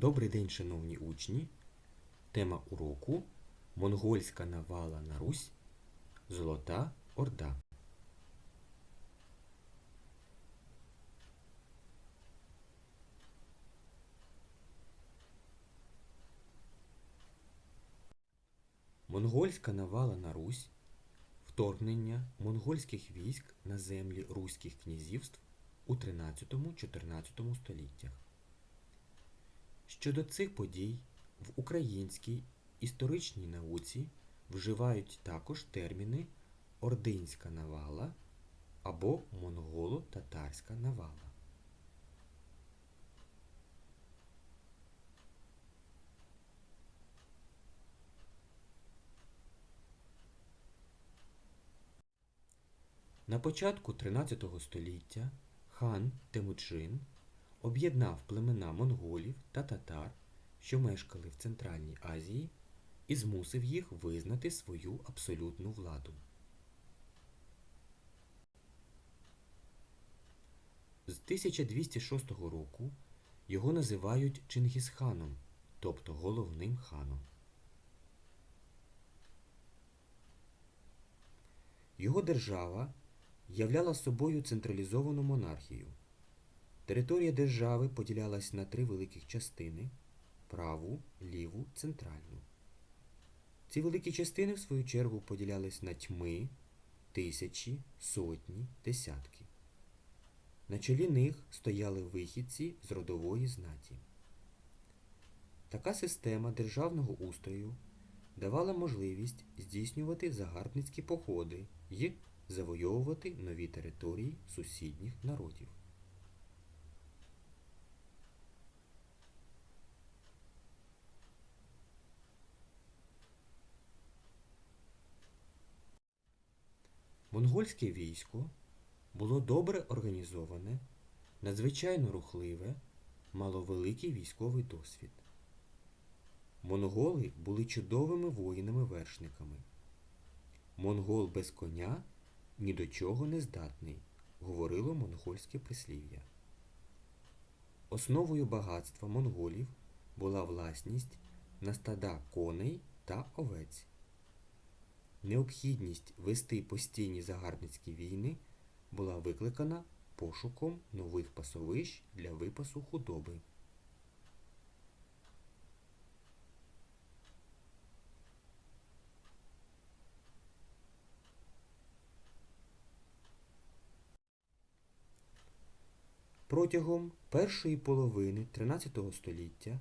Добрий день, шановні учні. Тема уроку Монгольська навала на Русь. Золота Орда. Монгольська навала на Русь вторгнення монгольських військ на землі руських князівств у 13-14 століттях. Щодо цих подій в українській історичній науці вживають також терміни Ординська навала або монголо-татарська навала. На початку 13 століття хан Темучин об'єднав племена монголів та татар, що мешкали в Центральній Азії, і змусив їх визнати свою абсолютну владу. З 1206 року його називають Чингісханом, тобто головним ханом. Його держава являла собою централізовану монархію. Територія держави поділялась на три великих частини праву, ліву, центральну. Ці великі частини, в свою чергу, поділялись на тьми, тисячі, сотні, десятки. На чолі них стояли вихідці з родової знаті. Така система державного устрою давала можливість здійснювати загарбницькі походи і завойовувати нові території сусідніх народів. Монгольське військо було добре організоване, надзвичайно рухливе, мало великий військовий досвід. Монголи були чудовими воїнами-вершниками. Монгол без коня ні до чого не здатний, говорило монгольське прислів'я. Основою багатства монголів була власність на стада коней та овець. Необхідність вести постійні загарбницькі війни була викликана пошуком нових пасовищ для випасу худоби. Протягом першої половини 13 століття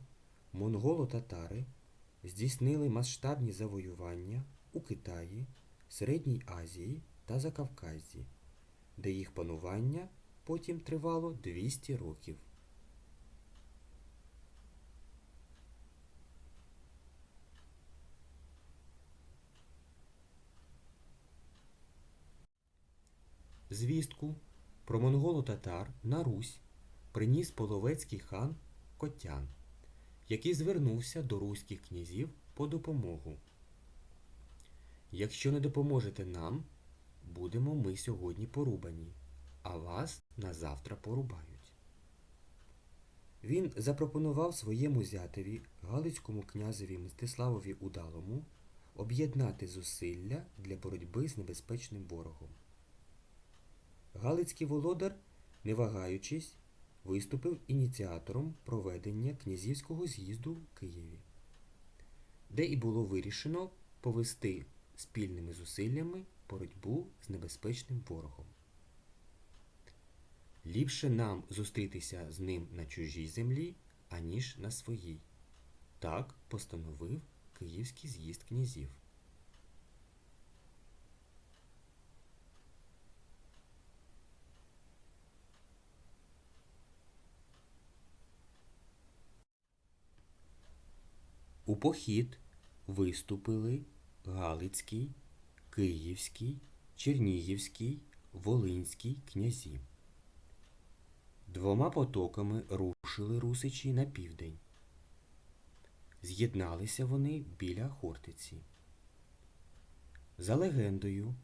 монголо-татари здійснили масштабні завоювання у Китаї, Середній Азії та Закавказі, де їх панування потім тривало 200 років. Звістку про монголо-татар на Русь приніс половецький хан Котян, який звернувся до руських князів по допомогу. Якщо не допоможете нам, будемо ми сьогодні порубані, а вас на завтра порубають. Він запропонував своєму зятеві, Галицькому князеві Мстиславові Удалому, об'єднати зусилля для боротьби з небезпечним ворогом. Галицький володар, не вагаючись, виступив ініціатором проведення князівського з'їзду в Києві, де і було вирішено повести спільними зусиллями боротьбу з небезпечним ворогом. Ліпше нам зустрітися з ним на чужій землі, аніж на своїй. Так постановив Київський з'їзд князів. У похід виступили Галицький, Київський, Чернігівський, Волинський князі. Двома потоками рушили русичі на південь. З'єдналися вони біля Хортиці. За легендою,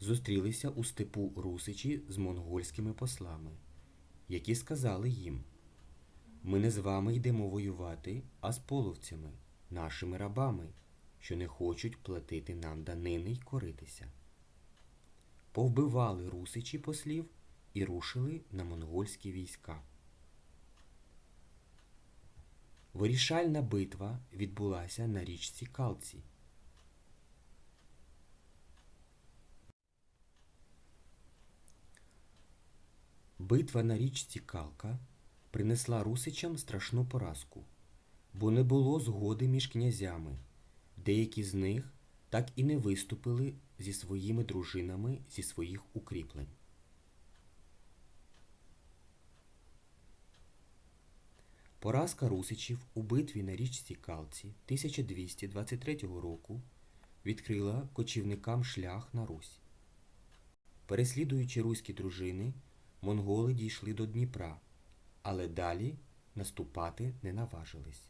зустрілися у степу русичі з монгольськими послами, які сказали їм Ми не з вами йдемо воювати, а з половцями, нашими рабами, що не хочуть платити нам данини й коритися. Повбивали русичі послів і рушили на монгольські війська. Вирішальна битва відбулася на річці Калці. Битва на річці Калка принесла русичам страшну поразку, бо не було згоди між князями. Деякі з них так і не виступили зі своїми дружинами зі своїх укріплень. Поразка русичів у битві на річці Калці 1223 року відкрила кочівникам шлях на Русь. Переслідуючи руські дружини, монголи дійшли до Дніпра, але далі наступати не наважились.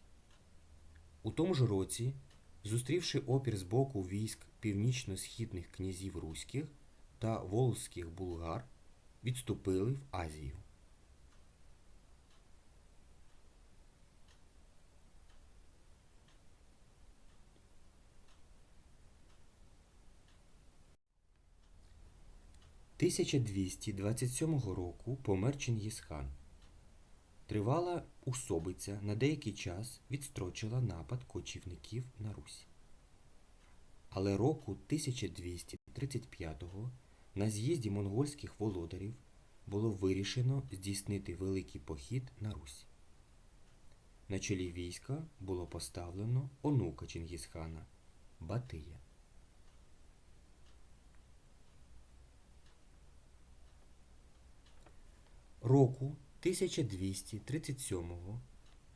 У тому ж році, зустрівши опір з боку військ північно-східних князів руських та волзьких булгар, відступили в Азію. – 1227 року помер Чингісхан. Тривала усобиця на деякий час відстрочила напад кочівників на Русь. Але року 1235-го на з'їзді монгольських володарів було вирішено здійснити великий похід на Русь. На чолі війська було поставлено онука Чингісхана Батия. Року 1237-го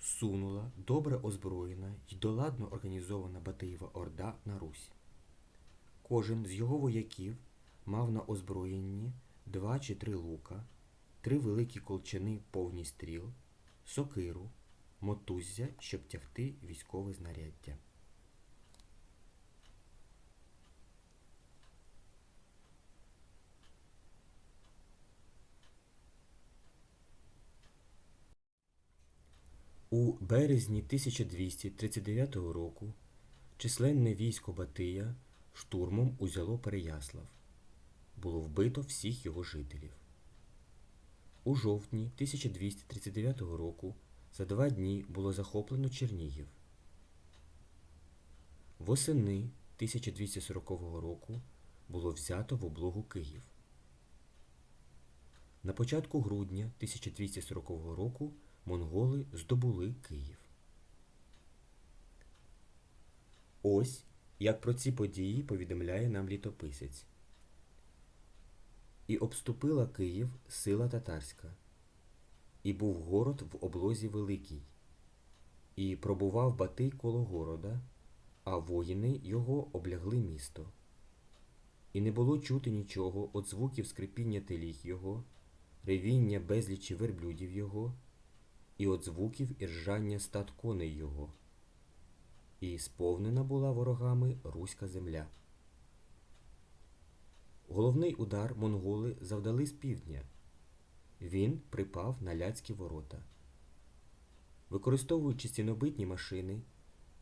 сунула добре озброєна й доладно організована Батиєва Орда на Русь. Кожен з його вояків мав на озброєнні два чи три лука, три великі колчани повні стріл, сокиру, мотуззя, щоб тягти військове знаряддя. У березні 1239 року численне військо Батия штурмом узяло Переяслав. Було вбито всіх його жителів. У жовтні 1239 року за два дні було захоплено Чернігів. Восени 1240 року було взято в облогу Київ. На початку грудня 1240 року монголи здобули Київ. Ось як про ці події повідомляє нам літописець. І обступила Київ сила татарська, і був город в облозі великий, і пробував Батий коло города, а воїни його облягли місто. І не було чути нічого от звуків скрипіння теліг його, ревіння безлічі верблюдів його, і от звуків іржання стат коней його. І сповнена була ворогами руська земля. Головний удар монголи завдали з півдня. Він припав на ляцькі ворота. Використовуючи стінобитні машини,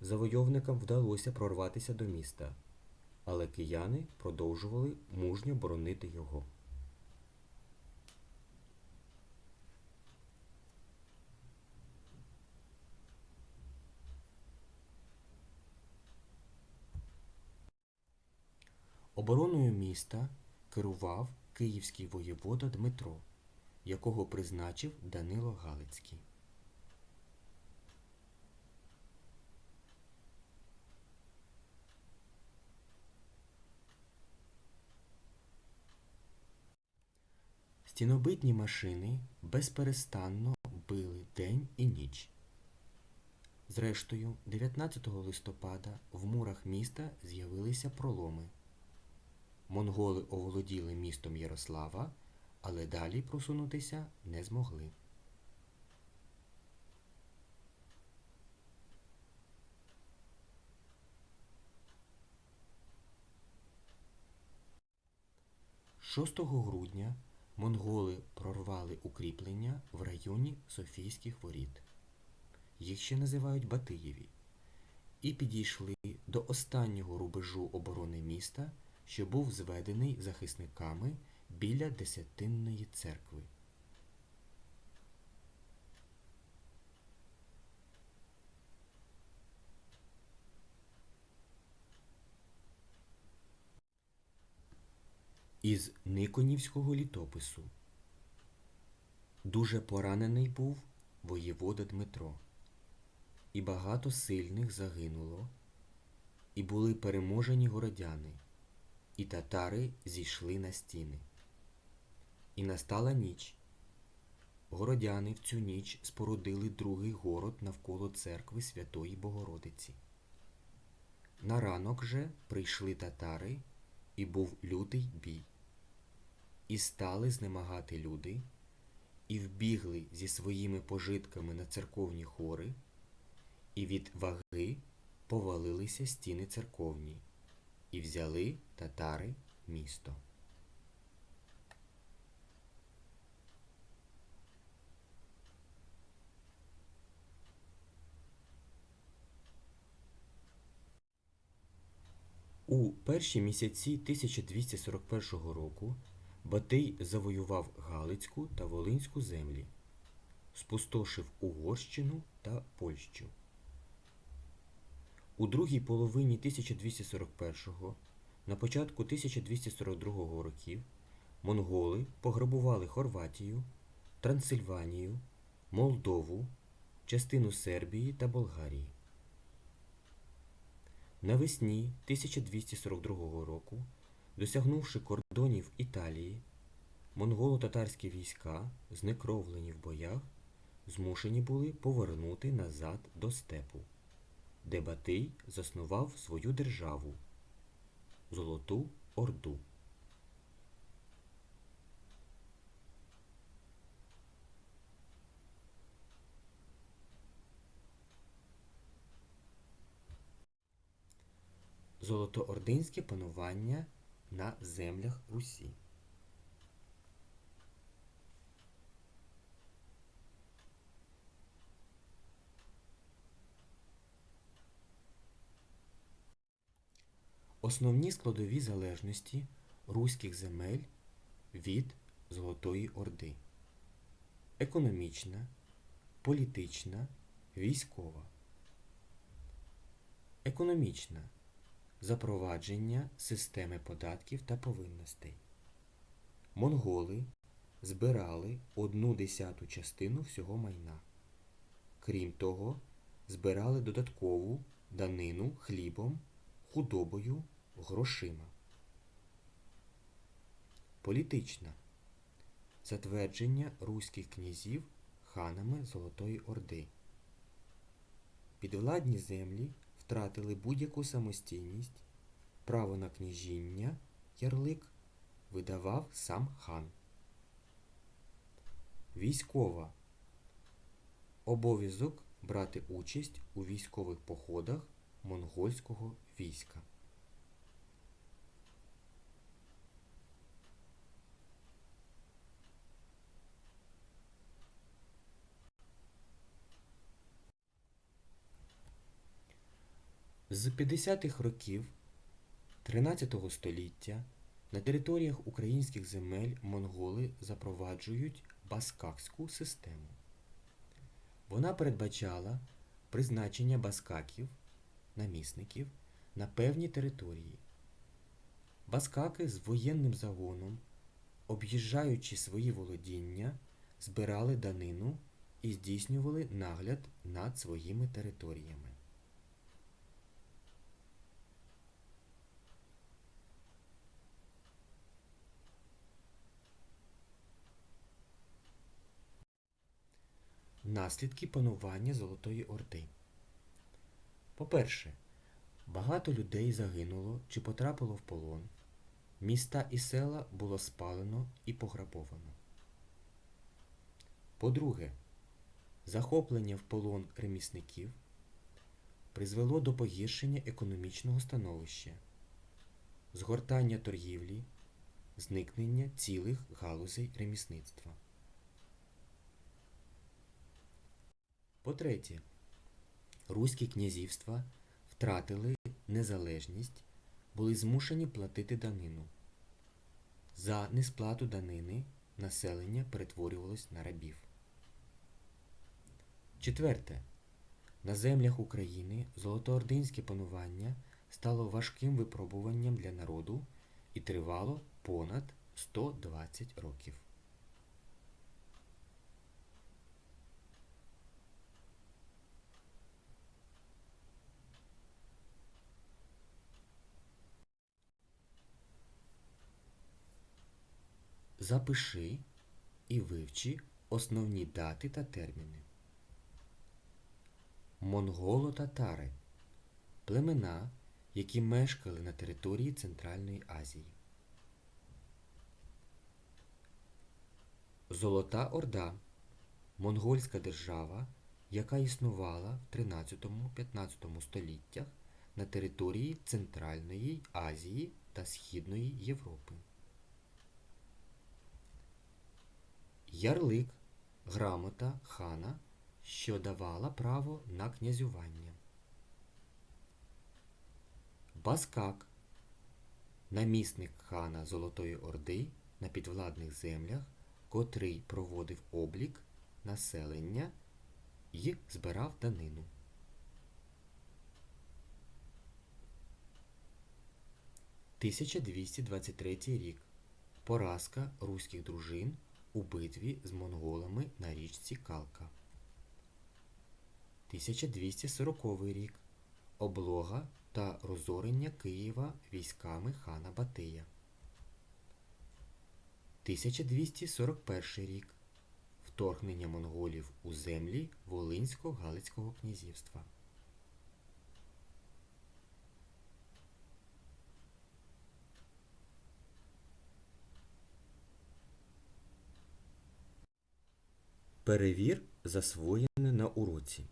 завойовникам вдалося прорватися до міста, але кияни продовжували мужньо боронити його. Обороною міста керував київський воєвода Дмитро, якого призначив Данило Галицький. Стінобитні машини безперестанно били день і ніч. Зрештою, 19 листопада в мурах міста з'явилися проломи. Монголи оволоділи містом Ярослава, але далі просунутися не змогли. Шостого грудня монголи прорвали укріплення в районі Софійських воріт. їх ще називають Батиєві, і підійшли до останнього рубежу оборони міста, що був зведений захисниками біля Десятинної церкви. Із Никонівського літопису. Дуже поранений був воєвода Дмитро, і багато сильних загинуло, і були переможені городяни, і татари зійшли на стіни. І настала ніч. Городяни в цю ніч спорудили другий город навколо церкви Святої Богородиці. На ранок же прийшли татари, і був лютий бій. І стали знемагати люди, і вбігли зі своїми пожитками на церковні хори, і від ваги повалилися стіни церковні, і взяли татари місто. У перші місяці 1241 року Батий завоював Галицьку та Волинську землі, спустошив Угорщину та Польщу. У другій половині 1241-го, на початку 1242 років монголи пограбували Хорватію, Трансильванію, Молдову, частину Сербії та Болгарії. Навесні 1242 року, досягнувши кордонів Італії, монголо-татарські війська, знекровлені в боях, змушені були повернути назад до степу, де Батий заснував свою державу Золоту Орду. Золотоординське панування на землях Русі. Основні складові залежності руських земель від Золотої Орди. Економічна, політична, військова. Економічна запровадження системи податків та повинностей. Монголи збирали одну десяту частину всього майна. Крім того, збирали додаткову данину хлібом, худобою, грошима. Політична затвердження руських князів ханами Золотої Орди. Підвладні землі втратили будь-яку самостійність, право на княжіння ярлик видавав сам хан. Військова обов'язок брати участь у військових походах монгольського війська. З 50-х років 13 століття на територіях українських земель монголи запроваджують баскакську систему. Вона передбачала призначення баскаків, намісників на певні території. Баскаки з воєнним загоном, об'їжджаючи свої володіння, збирали данину і здійснювали нагляд над своїми територіями. Наслідки панування Золотої Орди. По-перше, багато людей загинуло чи потрапило в полон. Міста і села було спалено і пограбовано. По-друге, захоплення в полон ремісників призвело до погіршення економічного становища, згортання торгівлі, зникнення цілих галузей ремісництва. По-третє, руські князівства втратили незалежність, були змушені платити данину. За несплату данини населення перетворювалось на рабів. Четверте. На землях України золотоординське панування стало важким випробуванням для народу і тривало понад 120 років. Запиши і вивчи основні дати та терміни. Монголо-татари племена, які мешкали на території Центральної Азії. Золота Орда монгольська держава, яка існувала в 13-15 століттях на території Центральної Азії та Східної Європи. Ярлик грамота хана, що давала право на князювання. Баскак намісник хана Золотої Орди на підвладних землях, котрий проводив облік населення і збирав данину. Тисяча двісті двадцять третій рік. Поразка руських дружин у битві з монголами на річці Калка. 1240 рік. Облога та розорення Києва військами хана Батия. 1241 рік. Вторгнення монголів у землі Волинсько-Галицького князівства. Перевір засвоєне на уроці.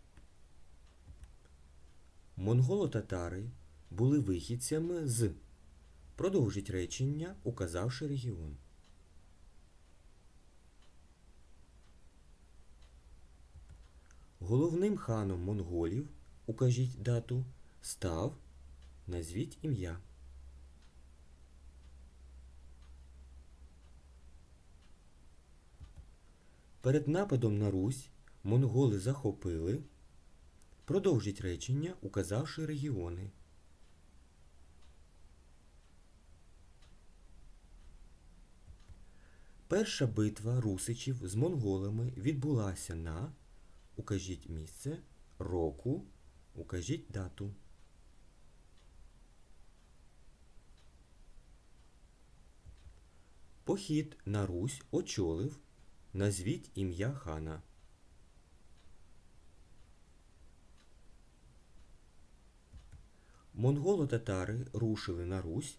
Монголо-татари були вихідцями з. Продовжіть речення, указавши регіон. Головним ханом монголів, укажіть дату, став, назвіть ім'я. Перед нападом на Русь монголи захопили. Продовжіть речення, указавши регіони. Перша битва русичів з монголами відбулася на Укажіть місце, року, укажіть дату. Похід на Русь очолив. Назвіть ім'я хана. Монголо-татари рушили на Русь.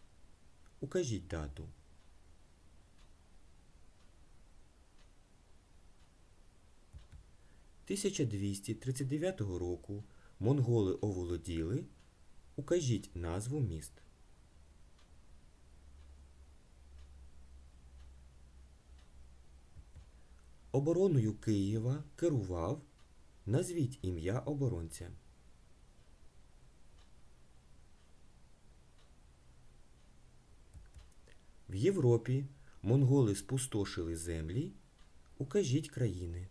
Укажіть дату. Тисяча двісті тридцять дев'ятого року монголи оволоділи. Укажіть назву міст. Обороною Києва керував. Назвіть ім'я оборонця. В Європі монголи спустошили землі. Укажіть країни.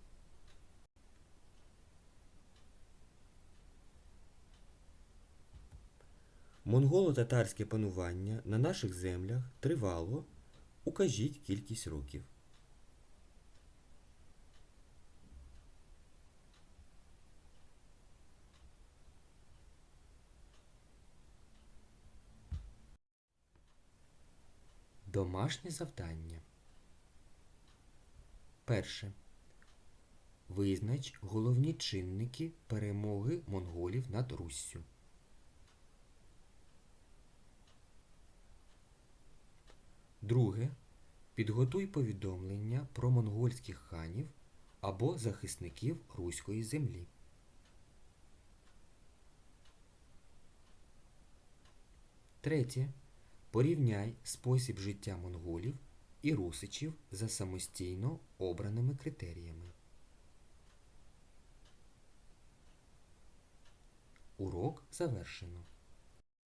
Монголо-татарське панування на наших землях тривало. Укажіть кількість років. Домашнє завдання. Перше. Визнач головні чинники перемоги монголів над Руссю. Друге. Підготуй повідомлення про монгольських ханів або захисників руської землі. Третє. Порівняй спосіб життя монголів і русичів за самостійно обраними критеріями. Урок завершено.